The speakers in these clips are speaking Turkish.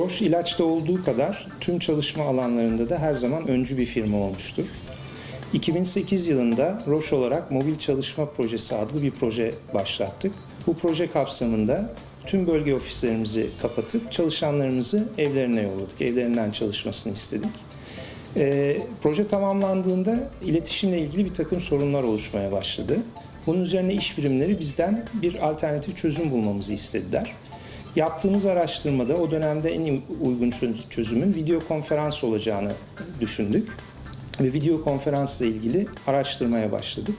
Roche ilaçta olduğu kadar tüm çalışma alanlarında da her zaman öncü bir firma olmuştur. 2008 yılında Roche olarak Mobil Çalışma Projesi adlı bir proje başlattık. Bu proje kapsamında tüm bölge ofislerimizi kapatıp çalışanlarımızı evlerine yolladık. Evlerinden çalışmasını istedik. Ee, proje tamamlandığında iletişimle ilgili bir takım sorunlar oluşmaya başladı. Bunun üzerine iş birimleri bizden bir alternatif çözüm bulmamızı istediler. Yaptığımız araştırmada o dönemde en uygun çö- çözümün video konferans olacağını düşündük ve video konferansla ilgili araştırmaya başladık.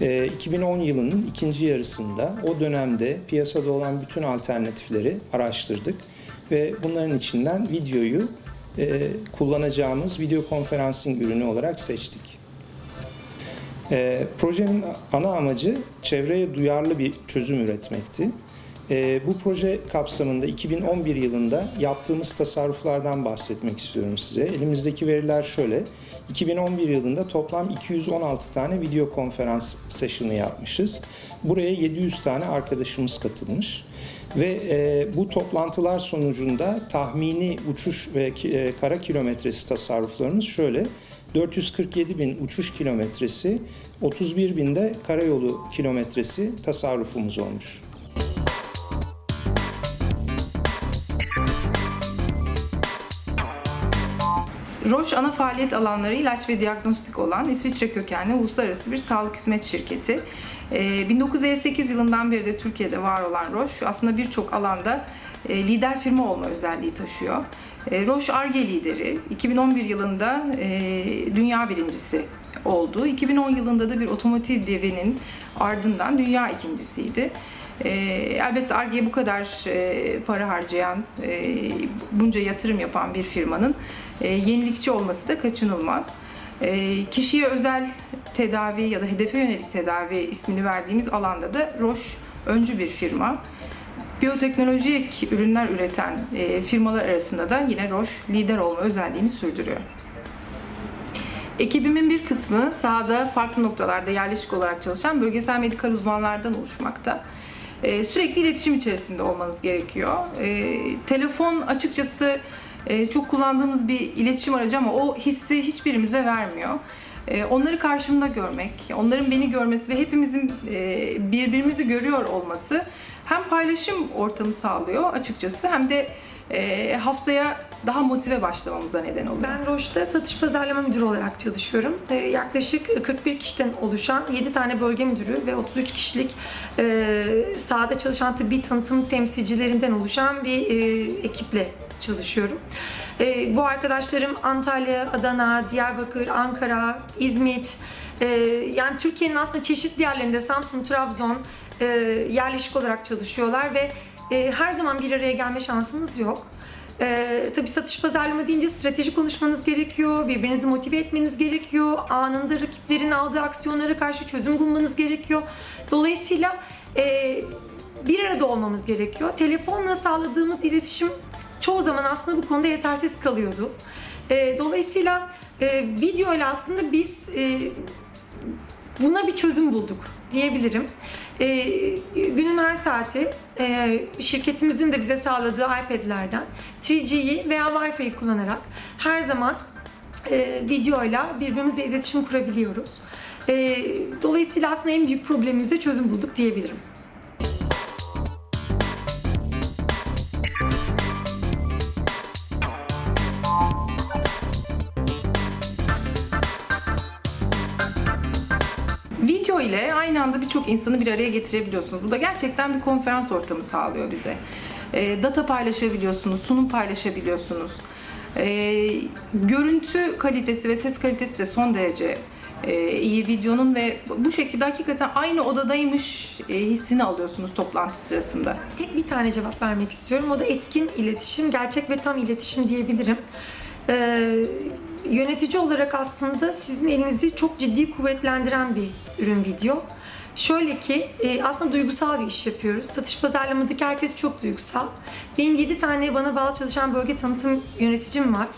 Ee, 2010 yılının ikinci yarısında o dönemde piyasada olan bütün alternatifleri araştırdık ve bunların içinden videoyu e, kullanacağımız video konferansing ürünü olarak seçtik. E, projenin ana amacı çevreye duyarlı bir çözüm üretmekti. E, bu proje kapsamında 2011 yılında yaptığımız tasarruflardan bahsetmek istiyorum size. Elimizdeki veriler şöyle. 2011 yılında toplam 216 tane video konferans session'ı yapmışız. Buraya 700 tane arkadaşımız katılmış. Ve e, bu toplantılar sonucunda tahmini uçuş ve e, kara kilometresi tasarruflarımız şöyle. 447 bin uçuş kilometresi, 31 bin de karayolu kilometresi tasarrufumuz olmuş. Roche ana faaliyet alanları ilaç ve diagnostik olan İsviçre kökenli uluslararası bir sağlık hizmet şirketi. Ee, 1958 yılından beri de Türkiye'de var olan Roche aslında birçok alanda e, lider firma olma özelliği taşıyor. E, Roche ARGE lideri 2011 yılında e, dünya birincisi oldu. 2010 yılında da bir otomotiv devinin ardından dünya ikincisiydi. E, elbette ARGE'ye bu kadar e, para harcayan, e, bunca yatırım yapan bir firmanın e, yenilikçi olması da kaçınılmaz. Kişiye özel tedavi ya da hedefe yönelik tedavi ismini verdiğimiz alanda da Roche öncü bir firma. Biyoteknolojik ürünler üreten firmalar arasında da yine Roche lider olma özelliğini sürdürüyor. Ekibimin bir kısmı sahada farklı noktalarda yerleşik olarak çalışan bölgesel medikal uzmanlardan oluşmakta. Ee, sürekli iletişim içerisinde olmanız gerekiyor. Ee, telefon açıkçası e, çok kullandığımız bir iletişim aracı ama o hissi hiçbirimize vermiyor. Ee, onları karşımda görmek, onların beni görmesi ve hepimizin e, birbirimizi görüyor olması hem paylaşım ortamı sağlıyor açıkçası hem de e, haftaya daha motive başlamamıza neden oluyor. Ben Roche'da satış pazarlama müdürü olarak çalışıyorum. Ee, yaklaşık 41 kişiden oluşan 7 tane bölge müdürü ve 33 kişilik e, sahada çalışan tıbbi tanıtım temsilcilerinden oluşan bir e, ekiple çalışıyorum. E, bu arkadaşlarım Antalya, Adana, Diyarbakır, Ankara, İzmit, e, yani Türkiye'nin aslında çeşitli yerlerinde Samsun, Trabzon e, yerleşik olarak çalışıyorlar ve e, her zaman bir araya gelme şansımız yok. Ee, tabii satış pazarlama deyince strateji konuşmanız gerekiyor, birbirinizi motive etmeniz gerekiyor, anında rakiplerin aldığı aksiyonlara karşı çözüm bulmanız gerekiyor. Dolayısıyla e, bir arada olmamız gerekiyor. Telefonla sağladığımız iletişim çoğu zaman aslında bu konuda yetersiz kalıyordu. E, dolayısıyla e, video ile aslında biz e, buna bir çözüm bulduk diyebilirim. Ee, günün her saati e, şirketimizin de bize sağladığı iPad'lerden 3G'yi veya Wi-Fi'yi kullanarak her zaman e, videoyla birbirimizle iletişim kurabiliyoruz. E, dolayısıyla aslında en büyük problemimize çözüm bulduk diyebilirim. Video ile aynı anda birçok insanı bir araya getirebiliyorsunuz. Bu da gerçekten bir konferans ortamı sağlıyor bize. E, data paylaşabiliyorsunuz, sunum paylaşabiliyorsunuz. E, görüntü kalitesi ve ses kalitesi de son derece e, iyi videonun ve bu şekilde hakikaten aynı odadaymış e, hissini alıyorsunuz toplantı sırasında. Tek bir tane cevap vermek istiyorum. O da etkin iletişim, gerçek ve tam iletişim diyebilirim. Ee, yönetici olarak aslında sizin elinizi çok ciddi kuvvetlendiren bir ürün video. Şöyle ki e, aslında duygusal bir iş yapıyoruz. Satış pazarlamadaki herkes çok duygusal. Benim 7 tane bana bağlı çalışan bölge tanıtım yöneticim var.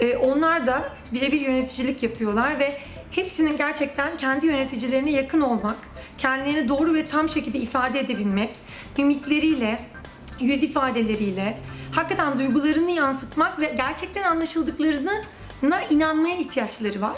E, onlar da birebir yöneticilik yapıyorlar ve hepsinin gerçekten kendi yöneticilerine yakın olmak, kendilerini doğru ve tam şekilde ifade edebilmek, mimikleriyle, yüz ifadeleriyle, hakikaten duygularını yansıtmak ve gerçekten anlaşıldıklarına inanmaya ihtiyaçları var.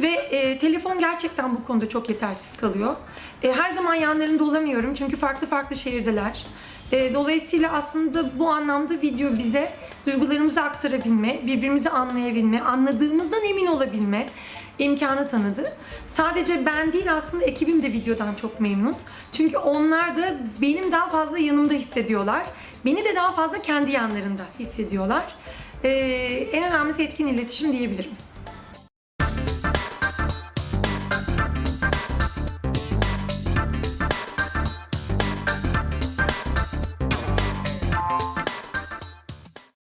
Ve e, telefon gerçekten bu konuda çok yetersiz kalıyor. E, her zaman yanlarında olamıyorum çünkü farklı farklı şehirdeler. E, dolayısıyla aslında bu anlamda video bize duygularımızı aktarabilme, birbirimizi anlayabilme, anladığımızdan emin olabilme imkanı tanıdı. Sadece ben değil aslında ekibim de videodan çok memnun. Çünkü onlar da benim daha fazla yanımda hissediyorlar. Beni de daha fazla kendi yanlarında hissediyorlar. E, en önemlisi etkin iletişim diyebilirim.